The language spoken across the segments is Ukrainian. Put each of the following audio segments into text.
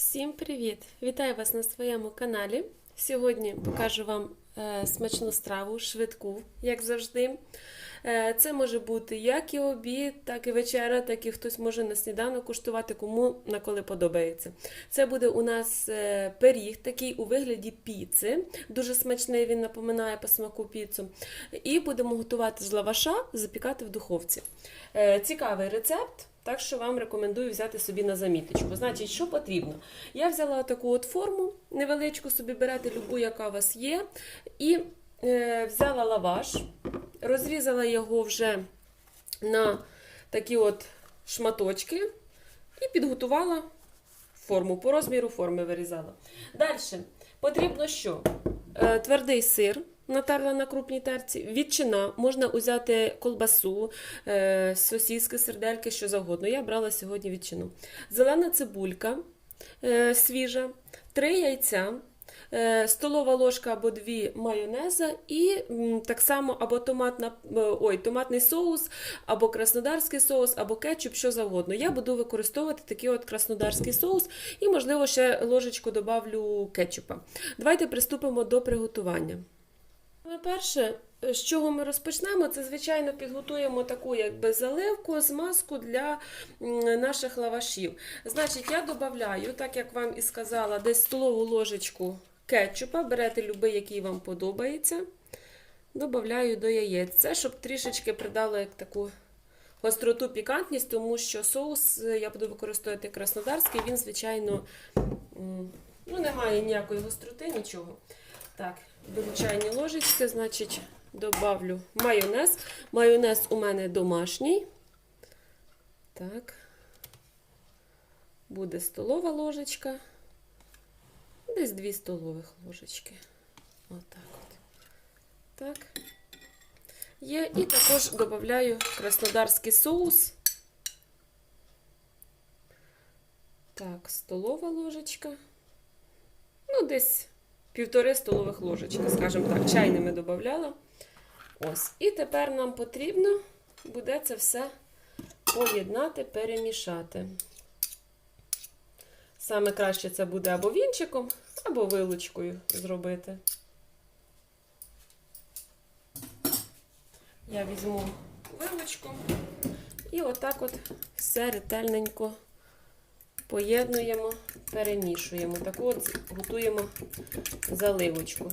Всім привіт! Вітаю вас на своєму каналі. Сьогодні покажу вам е, смачну страву, швидку, як завжди. Е, це може бути як і обід, так і вечеря, так і хтось може на сніданок куштувати, кому на коли подобається. Це буде у нас е, пиріг, такий у вигляді піци. Дуже смачний, він напоминає по смаку піцу. І будемо готувати з лаваша, запікати в духовці. Цікавий рецепт. Так що вам рекомендую взяти собі на заміточку. Значить, що потрібно? Я взяла таку от форму, невеличку собі берете, любу, яка у вас є, і е, взяла лаваш, розрізала його вже на такі от шматочки і підготувала форму, по розміру форми вирізала. Далі потрібно що? Е, твердий сир. Натерла на крупній терці, відчина, можна взяти колбасу, е, сосіски, сердельки, що завгодно. Я брала сьогодні відчину. Зелена цибулька е, свіжа, три яйця, е, столова ложка або дві майонеза і так само або томатна, ой, томатний соус, або краснодарський соус, або кетчуп, що завгодно. Я буду використовувати такий от краснодарський соус і, можливо, ще ложечку добавлю кетчупа. Давайте приступимо до приготування. Найперше, з чого ми розпочнемо, це, звичайно, підготуємо таку якби заливку, змазку для наших лавашів. Значить, я додаю, так як вам і сказала, десь столову ложечку кетчупа, берете любий, який вам подобається. Додаю до яєць. Це щоб трішечки придало як таку гостроту, пікантність, тому що соус е, я буду використовувати краснодарський, він, звичайно, ну, не має ніякої гостроти, нічого. Так, беру чайні ложечки, значить, добавлю майонез. Майонез у мене домашній. Так. Буде столова ложечка. Десь 2 столових ложечки. Отак от. Так. Є. І також додаю краснодарський соус. Так, столова ложечка. Ну, десь півтори столових ложечки, скажімо так, чайними додавала. Ось. І тепер нам потрібно буде це все поєднати, перемішати. Саме краще це буде або вінчиком, або вилочкою зробити. Я візьму вилочку і отак от все ретельненько поєднуємо, перемішуємо. Таку от готуємо заливочку.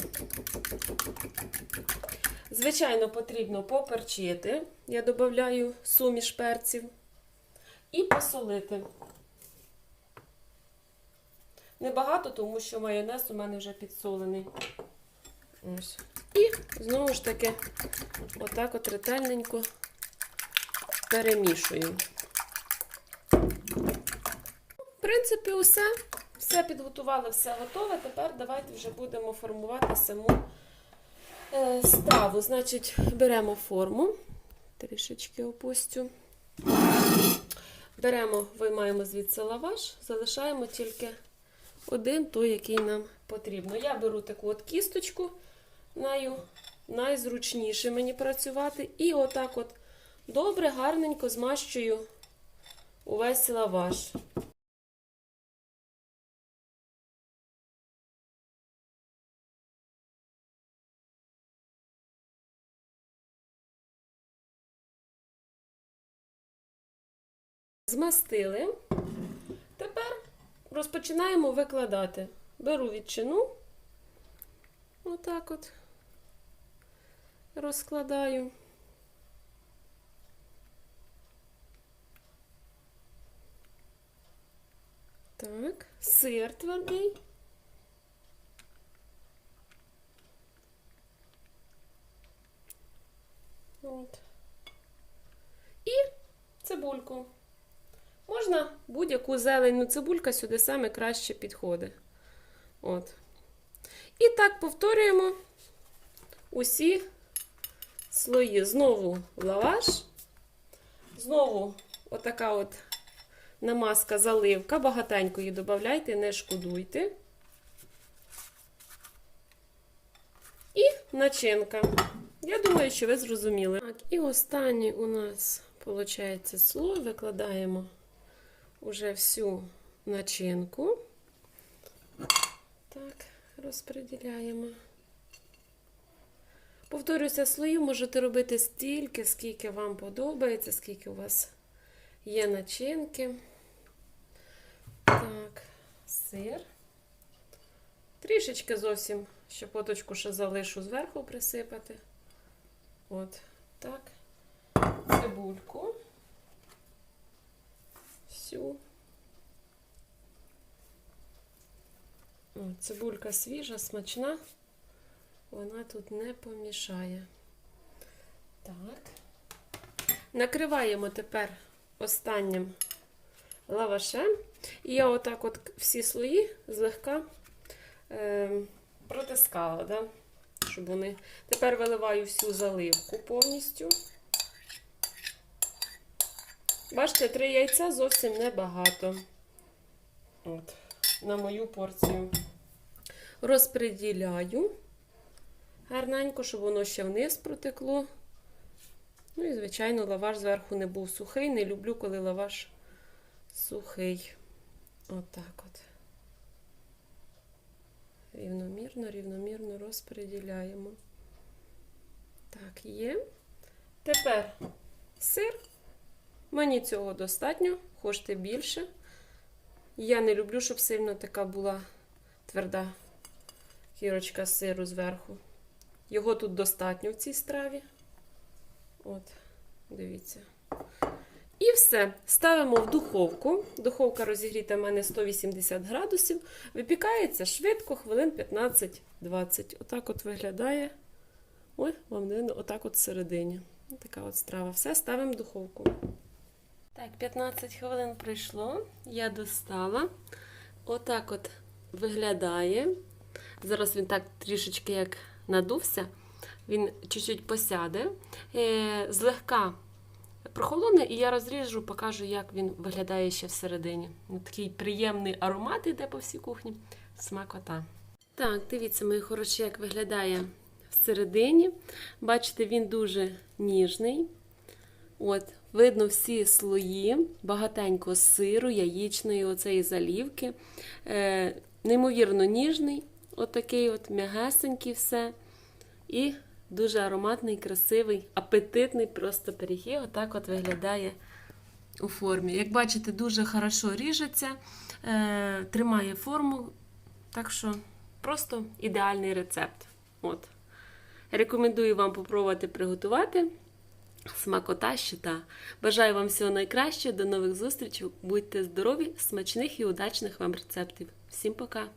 Звичайно, потрібно поперчити. Я додаю суміш перців і посолити. Небагато, тому що майонез у мене вже підсолений. Ось. І знову ж таки, отак от ретельненько перемішую. Принципі, усе. Все підготували, все готове. Тепер давайте вже будемо формувати саму е, страву. Значить, беремо форму, трішечки опустю. Беремо, виймаємо звідси лаваш, залишаємо тільки один той, який нам потрібно. Я беру таку от кісточку, нею найзручніше мені працювати. І отак от добре, гарненько змащую увесь лаваш. Змастили. Тепер розпочинаємо викладати. Беру відчину, отак от розкладаю. Так, сир твердий. От. І цибульку. Можна будь-яку зелену цибулька сюди саме краще підходить. От. І так повторюємо усі слої. Знову лаваш, знову отака от намазка, заливка. Багатенько її додавайте, не шкодуйте. І начинка. Я думаю, що ви зрозуміли. Так, і останній у нас, виходить, слой. Викладаємо уже всю начинку. розподіляємо. Повторюся, слоїв можете робити стільки, скільки вам подобається, скільки у вас є начинки. Так, сир. Трішечки зовсім щепоточку ще залишу зверху присипати. От так. Цибульку. Всю. Цибулька свіжа, смачна. Вона тут не помішає. Так. Накриваємо тепер останнім лавашем. І я отак от всі слої злегка е, протискала, да? щоб вони. Тепер виливаю всю заливку повністю. Бачите, три яйця зовсім небагато. От, на мою порцію. Розпреділяю гарненько, щоб воно ще вниз протекло. Ну і, звичайно, лаваш зверху не був сухий. Не люблю, коли лаваш сухий. Отак от. Рівномірно, рівномірно розподіляємо. Так, є. Тепер сир. Мені цього достатньо, хочете більше. Я не люблю, щоб сильно така була тверда кірочка сиру зверху. Його тут достатньо в цій страві. От, дивіться. І все. Ставимо в духовку. Духовка розігріта в мене 180 градусів. Випікається швидко, хвилин 15-20. Отак от виглядає. Ой, вам видно, отак от всередині. Така от страва. Все ставимо в духовку. Так, 15 хвилин пройшло. Я достала. Отак от виглядає. Зараз він так трішечки як надувся. Він чуть-чуть посяде. Е, злегка прохолоне, і я розріжу, покажу, як він виглядає ще всередині. Ну, Такий приємний аромат йде по всій кухні. Смакота. Так, дивіться, мої хороші, як виглядає всередині. Бачите, він дуже ніжний. От, видно всі слої, багатенько сиру, яєчної, оцеї залівки. Е, неймовірно ніжний, отакий от м'ягесенький все. І дуже ароматний, красивий, апетитний просто пиріг. Отак от виглядає у формі. Як бачите, дуже хорошо ріжеться, е, тримає форму. Так що просто ідеальний рецепт. От. Рекомендую вам попробувати приготувати. Смакота щита. Бажаю вам всього найкращого. До нових зустрічей. Будьте здорові, смачних і удачних вам рецептів. Всім пока!